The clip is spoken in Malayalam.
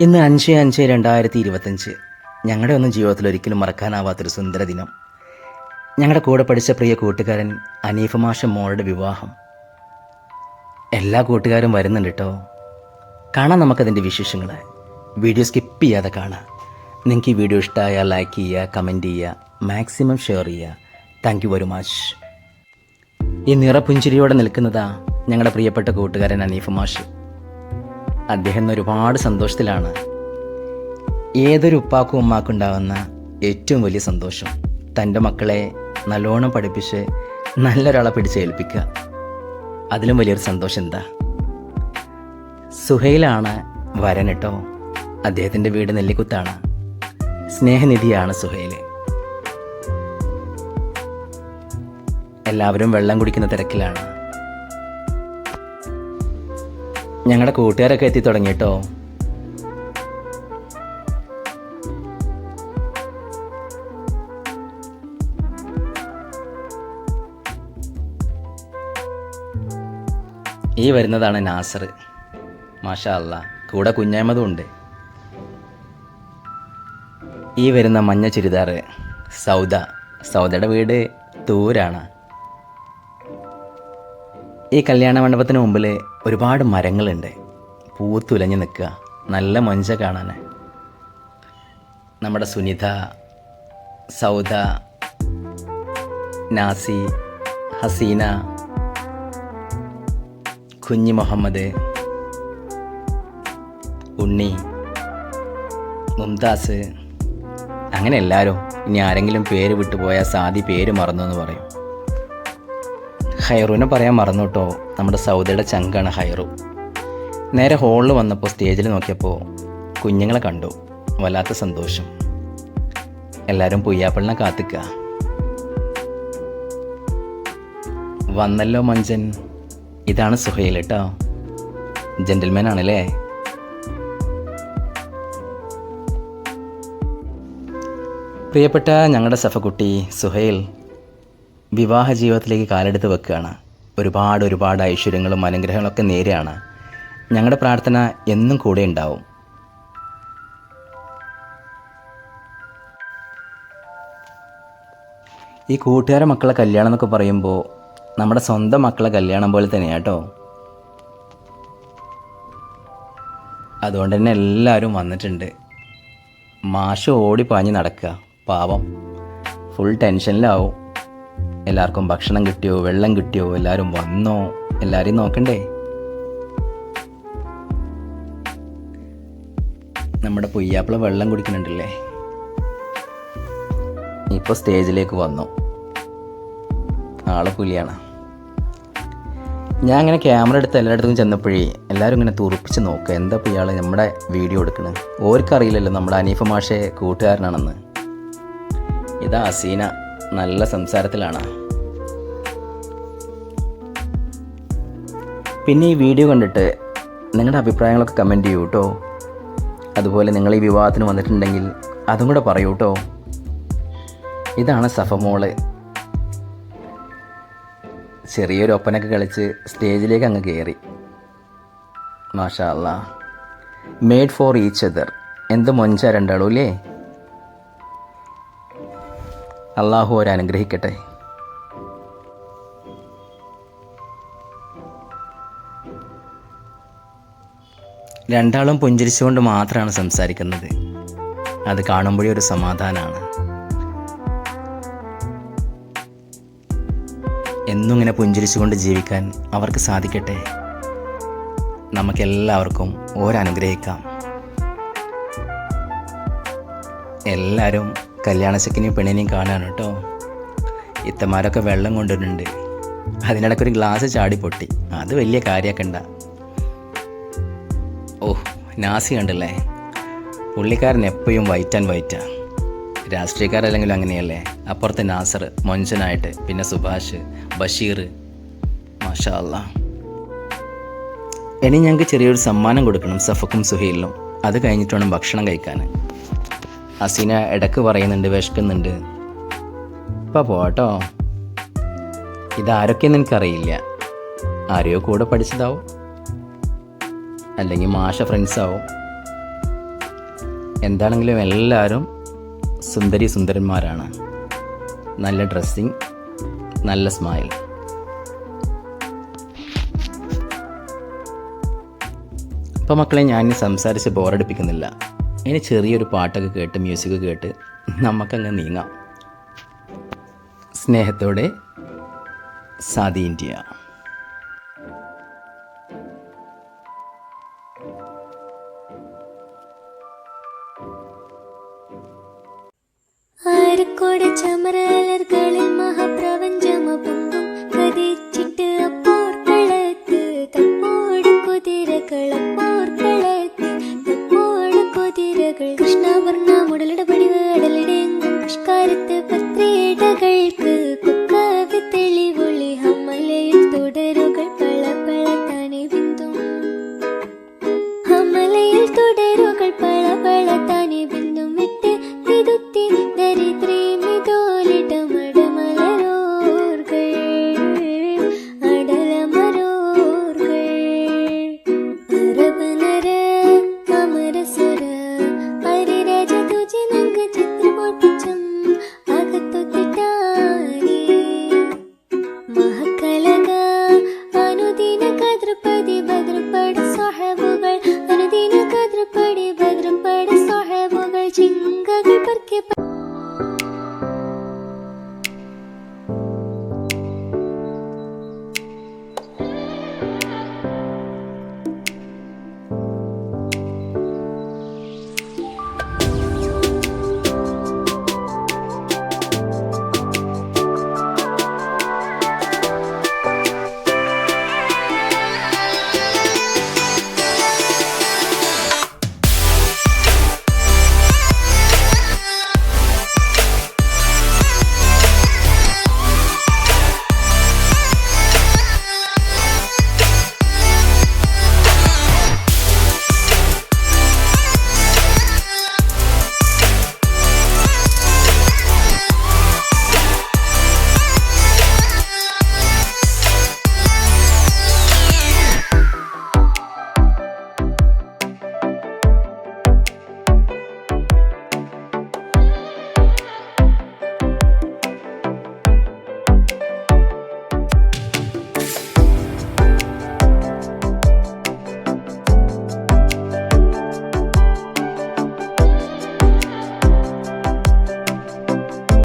ഇന്ന് അഞ്ച് അഞ്ച് രണ്ടായിരത്തി ഇരുപത്തഞ്ച്. ഞങ്ങളുടെ ഒന്നും ജീവിതത്തിൽ ഒരിക്കലും മറക്കാനാവാത്തൊരു സുന്ദര ദിനം. ഞങ്ങളുടെ കൂടെ പഠിച്ച പ്രിയ കൂട്ടുകാരൻ അനീഫ മാഷ മോളുടെ വിവാഹം. എല്ലാ കൂട്ടുകാരും വരുന്നുണ്ട് കേട്ടോ. കാണാം നമുക്കതിന്റെ വിശേഷങ്ങൾ വീഡിയോ സ്കിപ്പ് ചെയ്യാതെ കാണാം. നിങ്ങൾക്ക് ഈ വീഡിയോ ഇഷ്ടമായാൽ ലൈക്ക് ചെയ്യുക കമന്റ് ചെയ്യുക മാക്സിമം ഷെയർ ചെയ്യുക. താങ്ക് യു വെരി മച്ച് ഈ നിറപുഞ്ചിരിയോടെ നിൽക്കുന്നതാ ഞങ്ങളുടെ പ്രിയപ്പെട്ട കൂട്ടുകാരൻ അനീഫ് മാഷ്. അദ്ദേഹം ഒരുപാട് സന്തോഷത്തിലാണ്. ഏതൊരു ഉപ്പാക്കും ഉമ്മാക്കും ഉണ്ടാകുന്ന ഏറ്റവും വലിയ സന്തോഷം തന്റെ മക്കളെ നല്ലോണം പഠിപ്പിച്ച് നല്ലൊരാളെ പിടിച്ചേൽപ്പിക്കുക അതിലും വലിയൊരു സന്തോഷം എന്താ? സുഹൈലാണ് വരൻ കേട്ടോ. അദ്ദേഹത്തിന്റെ വീട് നെല്ലിക്കുത്താണ്. സ്നേഹനിധിയാണ് സുഹൈൽ എല്ലാവരും വെള്ളം കുടിക്കുന്ന തിരക്കിലാണ്. ഞങ്ങളുടെ കൂട്ടുകാരൊക്കെ എത്തി തുടങ്ങിട്ടോ ഈ വരുന്നതാണ് നാസർ. മാഷാ അല്ല കൂടെ കുഞ്ഞായ്മതും ഉണ്ട്. ഈ വരുന്ന മഞ്ഞ ചുരിദാർ സൗദ. സൗദയുടെ വീട് തൂരാണ്. ഈ കല്യാണ മണ്ഡപത്തിന് മുമ്പിൽ ഒരുപാട് മരങ്ങളുണ്ട്. പൂത്തുലഞ്ഞ് നിൽക്കുക. നല്ല മൊഞ്ച കാണാൻ നമ്മുടെ സുനിത സൗദ നാസി ഹസീന കുഞ്ഞി മുഹമ്മദ് ഉണ്ണി മുംതാസ്. അങ്ങനെ എല്ലാവരും ഇനി ആരെങ്കിലും പേര് വിട്ടുപോയാൽ സാദി പേര് മറന്നു എന്ന് പറയും. ഹൈറുവിനെ പറയാൻ മറന്നു കേട്ടോ. നമ്മുടെ സൗദിയുടെ ചങ്കാണ് ഹൈറു. നേരെ ഹോളിൽ വന്നപ്പോൾ സ്റ്റേജിൽ നോക്കിയപ്പോൾ കുഞ്ഞുങ്ങളെ കണ്ടു. വല്ലാത്ത സന്തോഷം. എല്ലാവരും പുയ്യാപ്പിളിനെ കാത്തിക്കുക വന്നല്ലോ മഞ്ചൻ ഇതാണ് സുഹൈൽ കേട്ടോ ജെന്റിൽമാൻ ആണല്ലേ? പ്രിയപ്പെട്ട ഞങ്ങളുടെ സഫക്കുട്ടി സുഹൈൽ വിവാഹ ജീവിതത്തിലേക്ക് കാലെടുത്ത് വെക്കുകയാണ്. ഒരുപാട് ഒരുപാട് ഐശ്വര്യങ്ങളും അനുഗ്രഹങ്ങളൊക്കെ നേരെയാണ്. ഞങ്ങളുടെ പ്രാർത്ഥന എന്നും കൂടെ ഉണ്ടാവും. ഈ കൂട്ടുകാരെ മക്കളെ കല്യാണം എന്നൊക്കെ പറയുമ്പോൾ നമ്മുടെ സ്വന്തം മക്കളെ കല്യാണം പോലെ തന്നെയാണ് കേട്ടോ. അതുകൊണ്ട് തന്നെ എല്ലാവരും വന്നിട്ടുണ്ട്. മാഷ് ഓടി പാഞ്ഞ് നടക്കുക. പാവം. ഫുൾ ടെൻഷനിലാവും എല്ലാവർക്കും ഭക്ഷണം കിട്ടിയോ വെള്ളം കിട്ടിയോ എല്ലാവരും വന്നോ എല്ലാവരെയും നോക്കണ്ടേ? നമ്മുടെ പൊയ്യാപ്പിള വെള്ളം കുടിക്കുന്നുണ്ടല്ലേ? ഇപ്പോൾ സ്റ്റേജിലേക്ക് വന്നു. ആളെ പുലിയാണ്. ഞാൻ അങ്ങനെ ക്യാമറ എടുത്ത് എല്ലായിടത്തും ചെന്നപ്പോഴേ എല്ലാവരും ഇങ്ങനെ തുറപ്പിച്ച് നോക്കുക എന്താ ഇപ്പോൾ ഇയാൾ നമ്മുടെ വീഡിയോ എടുക്കണത് ഓർക്കറിയില്ലല്ലോ നമ്മുടെ അനീഫ മാഷെ കൂട്ടുകാരനാണെന്ന്. ഇതാ അസീന. നല്ല സംസാരത്തിലാണ്. പിന്നെ ഈ വീഡിയോ കണ്ടിട്ട് നിങ്ങളുടെ അഭിപ്രായങ്ങളൊക്കെ കമന്റ് ചെയ്യൂ കേട്ടോ അതുപോലെ നിങ്ങൾ ഈ വിവാഹത്തിന് വന്നിട്ടുണ്ടെങ്കിൽ അതും കൂടെ പറയൂ കേട്ടോ ഇതാണ് സഫമോൾ. ചെറിയൊരു ഒപ്പനൊക്കെ കളിച്ച് സ്റ്റേജിലേക്ക് അങ്ങ് കയറി മാഷാ അല്ല മെയ്ഡ് ഫോർ ഈച്ച് അതർ എന്ത് മൊഞ്ച രണ്ടാളൂല്ലേ അള്ളാഹു അവരനുഗ്രഹിക്കട്ടെ രണ്ടാളും പുഞ്ചിരിച്ചുകൊണ്ട് മാത്രമാണ് സംസാരിക്കുന്നത്. അത് കാണുമ്പോഴേ ഒരു സമാധാനമാണ് എന്നും ഇങ്ങനെ പുഞ്ചിരിച്ചുകൊണ്ട് ജീവിക്കാൻ അവർക്ക് സാധിക്കട്ടെ. നമുക്കെല്ലാവർക്കും ഓരനുഗ്രഹിക്കാം. എല്ലാവരും കല്യാണച്ചക്കിനെയും പെണ്ണിനെയും കാണാനോ കേട്ടോ. ഇത്തമാരൊക്കെ വെള്ളം കൊണ്ടുവരുന്നുണ്ട്. അതിനിടയ്ക്ക് ഒരു ഗ്ലാസ് ചാടി പൊട്ടി. അത് വലിയ കാര്യമാക്കണ്ട ഓ നാസി കണ്ടല്ലേ? പുള്ളിക്കാരൻ എപ്പോഴും വൈറ്റ് ആൻഡ് വൈറ്റാ രാഷ്ട്രീയക്കാരല്ലെങ്കിലും അങ്ങനെയല്ലേ? അപ്പുറത്തെ നാസർ മൊഞ്ചനായിട്ട് പിന്നെ സുഭാഷ് ബഷീർ. മാഷാ അല്ലാ ഇനി ഞങ്ങൾക്ക് ചെറിയൊരു സമ്മാനം കൊടുക്കണം സഫക്കും സുഹീലിനും. അത് കഴിഞ്ഞിട്ട് വേണം ഭക്ഷണം കഴിക്കാൻ. ഹസീന ഇടയ്ക്ക് പറയുന്നുണ്ട് വിശക്കുന്നുണ്ട്. ഇപ്പം പോട്ടോ ഇതാരൊക്കെയെന്ന് എനിക്കറിയില്ല ആരെയോ കൂടെ പഠിച്ചതാവും. അല്ലെങ്കിൽ മാഷ ഫ്രണ്ട്സാവും എന്താണെങ്കിലും എല്ലാവരും സുന്ദരി സുന്ദരന്മാരാണ്. നല്ല ഡ്രസ്സിങ് നല്ല സ്മൈൽ അപ്പോൾ മക്കളെ ഞാൻ സംസാരിച്ച് ബോറടിപ്പിക്കുന്നില്ല ഇനി ചെറിയൊരു പാട്ടൊക്കെ കേട്ട് മ്യൂസിക് കേട്ട് നമുക്കങ്ങ് നീങ്ങാം. സ്നേഹത്തോടെ സാദി ഇന്ത്യ. ചമര